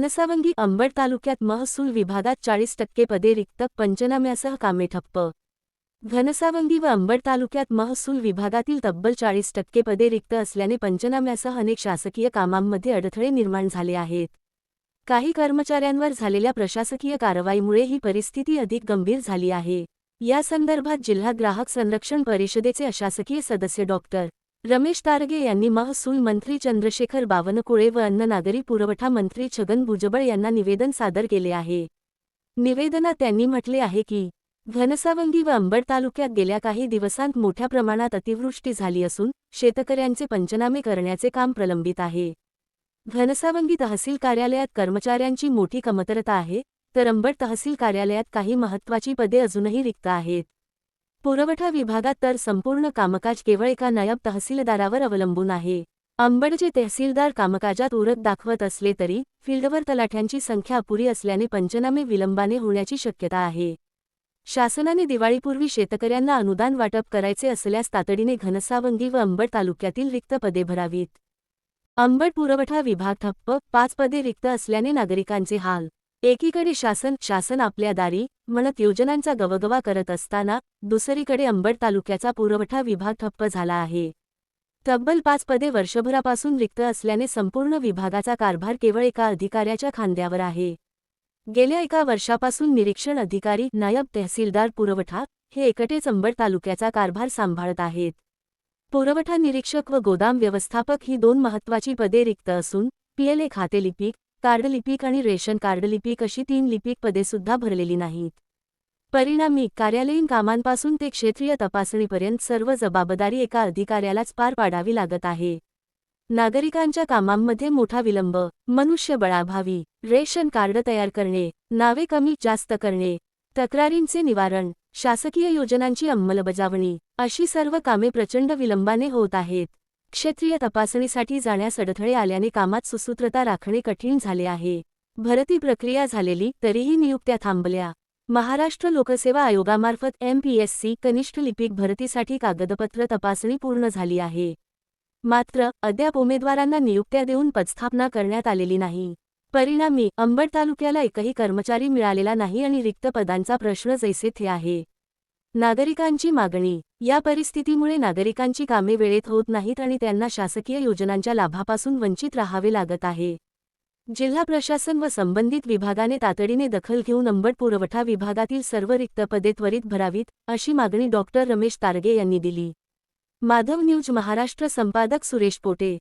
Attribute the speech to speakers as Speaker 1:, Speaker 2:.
Speaker 1: घनसावंगी अंबड तालुक्यात महसूल विभागात चाळीस टक्के पदे रिक्त पंचनाम्यासह कामे ठप्प. घनसावंगी व अंबड तालुक्यात महसूल विभागातील तब्बल चाळीस टक्के पदे रिक्त असल्याने पंचनाम्यासह अनेक शासकीय कामांमध्ये अडथळे निर्माण झाले आहेत. काही कर्मचाऱ्यांवर झालेल्या प्रशासकीय कारवाईमुळे ही परिस्थिती अधिक गंभीर झाली आहे. या संदर्भात जिल्हा ग्राहक संरक्षण परिषदेचे अशासकीय सदस्य डॉक्टर रमेश तारगे यांनी महसूल मंत्री चंद्रशेखर बावनकुळे व अन्न नागरी पुरवठा मंत्री छगन भुजबळ यांना निवेदन सादर केले आहे. निवेदनात त्यांनी म्हटले आहे की घनसावंगी व अंबड तालुक्यात गेल्या काही दिवसांत मोठ्या प्रमाणात अतिवृष्टी झाली असून शेतकऱ्यांचे पंचनामे करण्याचे काम प्रलंबित आहे. घनसावंगी तहसील कार्यालयात कर्मचाऱ्यांची मोठी कमतरता आहे तर अंबड तहसील कार्यालयात काही महत्त्वाची पदे अजूनही रिक्त आहेत. पुरवठा विभागात तर संपूर्ण कामकाज केवळ एका नायब तहसीलदारावर अवलंबून आहे. अंबडचे तहसीलदार कामकाजात उरक दाखवत असले तरी फील्डवर तलाठ्यांची संख्या अपुरी असल्याने पंचनामे विलंबाने होण्याची शक्यता आहे. शासनाने दिवाळीपूर्वी शेतकऱ्यांना अनुदान वाटप करायचे असल्यास तातडीने घनसावंगी व अंबड तालुक्यातील रिक्त पदे भरावीत. अंबड पुरवठा विभाग ठप्प पाच पदे रिक्त असल्याने नागरिकांचे हाल एकीकडे शासन शासन आपल्या दारी म्हणत योजनांचा गवगवा करत असताना दुसरीकडे अंबड तालुक्याचा पुरवठा विभाग ठप्प झाला आहे. तब्बल पाच पदे वर्षभरापासून रिक्त असल्याने संपूर्ण विभागाचा कारभार केवळ एका अधिकाऱ्याच्या खांद्यावर आहे. गेल्या एका वर्षापासून निरीक्षण अधिकारी नायब तहसीलदार पुरवठा हे एकटेच अंबड तालुक्याचा कारभार सांभाळत आहेत. पुरवठा निरीक्षक व गोदाम व्यवस्थापक ही दोन महत्त्वाची पदे रिक्त असून पीएलए खाते लिपिक कार्ड लिपिक आणि रेशन कार्ड लिपिक अशी तीन लिपिक पदे सुद्धा भरलेली नाहीत. परिणामी कार्यालयीन कामांपासून ते क्षेत्रीय तपासणीपर्यंत सर्व जबाबदारी एका अधिकाऱ्यालाच पार पाडावी लागत आहे. नागरिकांच्या कामांमध्ये मोठा विलंब मनुष्यबळाभावी रेशन कार्ड तयार करणे नावे कमी जास्त करणे तक्रारींचे निवारण शासकीय योजनांची अंमलबजावणी अशी सर्व कामे प्रचंड विलंबाने होत आहेत. क्षेत्रीय तपासणीसाठी जाण्यास अडथळे आल्याने कामात सुसूत्रता राखणे कठीण झाले आहे. भरती प्रक्रिया झालेली तरीही नियुक्त्या थांबल्या. महाराष्ट्र लोकसेवा आयोगामार्फत एमपीएससी कनिष्ठ लिपिक भरतीसाठी कागदपत्र तपासणी पूर्ण झाली आहे. मात्र अद्याप उमेदवारांना नियुक्त्या देऊन पदस्थापना करण्यात आलेली नाही. परिणामी अंबड तालुक्याला एकही कर्मचारी मिळालेला नाही आणि रिक्त पदांचा प्रश्न जैसे थे आहे. नागरिकांची मागणी. या परिस्थितीमुळे नागरिकांची कामे वेळेत होत नाहीत आणि त्यांना शासकीय योजनांच्या लाभापासून वंचित राहावे लागत आहे. जिल्हा प्रशासन व संबंधित विभागाने तातडीने दखल घेऊन अंबड पुरवठा विभागातील सर्व रिक्त पदे त्वरित भरावीत अशी मागणी डॉक्टर रमेश तारगे यांनी दिली. माधव न्यूज महाराष्ट्र संपादक सुरेश पोटे.